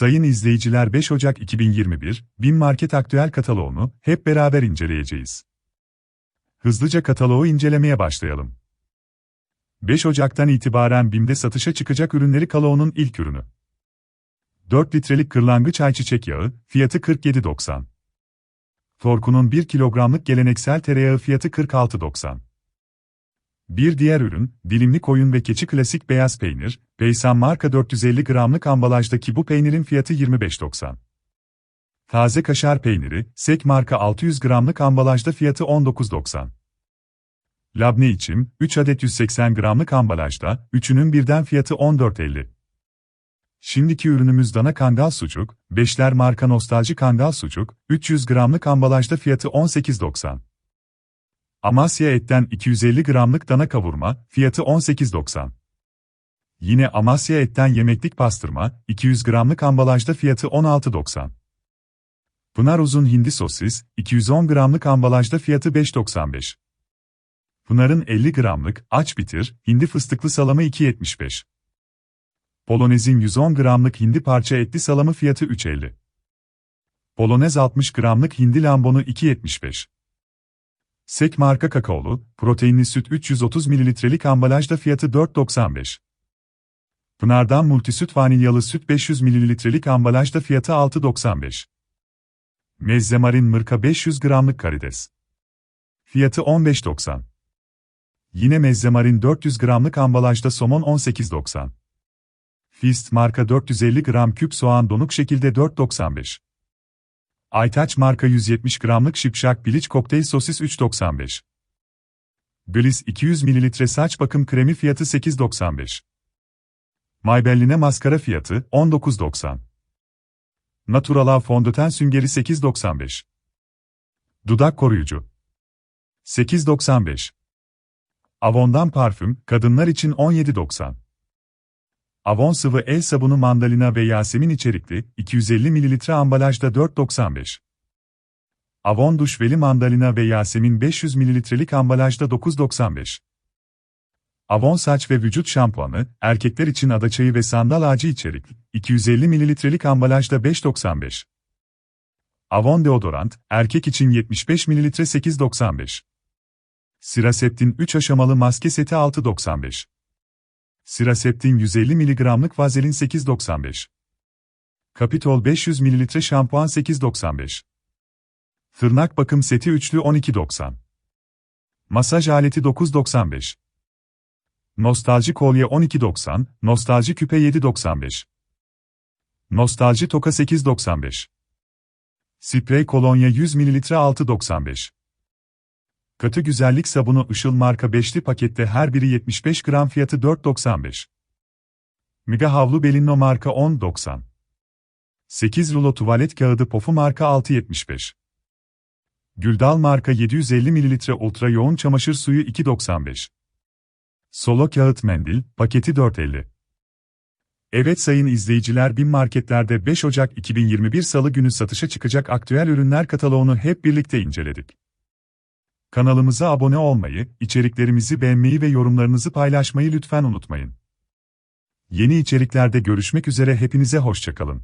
Sayın izleyiciler 5 Ocak 2021, BİM Market Aktüel kataloğunu hep beraber inceleyeceğiz. Hızlıca kataloğu incelemeye başlayalım. 5 Ocak'tan itibaren BİM'de satışa çıkacak ürünleri kataloğunun ilk ürünü. 4 litrelik kırlangıç ayçiçek yağı, fiyatı 47.90. Torku'nun 1 kilogramlık geleneksel tereyağı fiyatı 46.90. Bir diğer ürün, dilimli koyun ve keçi klasik beyaz peynir, Peysan marka 450 gramlık ambalajdaki bu peynirin fiyatı 25.90. Taze kaşar peyniri, Sek marka 600 gramlık ambalajda fiyatı 19.90. Labne içim, 3 adet 180 gramlık ambalajda, üçünün birden fiyatı 14.50. Şimdiki ürünümüz dana kangal sucuk, Beşler marka nostalji kangal sucuk, 300 gramlık ambalajda fiyatı 18.90. Amasya etten 250 gramlık dana kavurma, fiyatı 18.90. Yine Amasya etten yemeklik pastırma, 200 gramlık ambalajda fiyatı 16.90. Pınar uzun hindi sosis, 210 gramlık ambalajda fiyatı 5.95. Pınar'ın 50 gramlık, aç bitir, hindi fıstıklı salamı 2.75. Polonez'in 110 gramlık hindi parça etli salamı fiyatı 3.50. Polonez 60 gramlık hindi lambonu 2.75. Sek marka kakaolu, proteinli süt 330 mililitrelik ambalajda fiyatı 4.95. Pınar'dan multisüt vanilyalı süt 500 mililitrelik ambalajda fiyatı 6.95. Mezzemarin mırka 500 gramlık karides. Fiyatı 15.90. Yine Mezzemarin 400 gramlık ambalajda somon 18.90. Fist marka 450 gram küp soğan donuk şekilde 4.95. Aytaç marka 170 gramlık şipşak piliç kokteyl sosis 3.95. Gliss 200 ml saç bakım kremi fiyatı 8.95. Maybelline maskara fiyatı 19.90. Naturala fondöten süngeri 8.95. Dudak koruyucu 8.95. Avon'dan parfüm, kadınlar için 17.90. Avon sıvı el sabunu mandalina ve yasemin içerikli 250 ml ambalajda 4.95. Avon duş veli mandalina ve yasemin 500 ml'lik ambalajda 9.95. Avon saç ve vücut şampuanı, erkekler için adaçayı ve sandal ağacı içerikli 250 ml'lik ambalajda 5.95. Avon deodorant, erkek için 75 ml 8.95. Siraseptin 3 aşamalı maske seti 6.95. Siraseptin 150 mg'lık vazelin 8.95. Kapitol 500 ml şampuan 8.95. Tırnak bakım seti üçlü 12.90. Masaj aleti 9.95. Nostalji kolye 12.90, nostalji küpe 7.95. Nostalji toka 8.95. Sprey kolonya 100 ml 6.95. Katı güzellik sabunu Işıl marka 5'li pakette her biri 75 gram fiyatı 4.95. Miga havlu Belinno marka 10.90. 8 rulo tuvalet kağıdı Pofu marka 6.75. Güldal marka 750 ml ultra yoğun çamaşır suyu 2.95. Solo kağıt mendil, paketi 4.50. Evet sayın izleyiciler BİM marketlerde 5 Ocak 2021 Salı günü satışa çıkacak aktüel ürünler kataloğunu hep birlikte inceledik. Kanalımıza abone olmayı, içeriklerimizi beğenmeyi ve yorumlarınızı paylaşmayı lütfen unutmayın. Yeni içeriklerde görüşmek üzere hepinize hoşçakalın.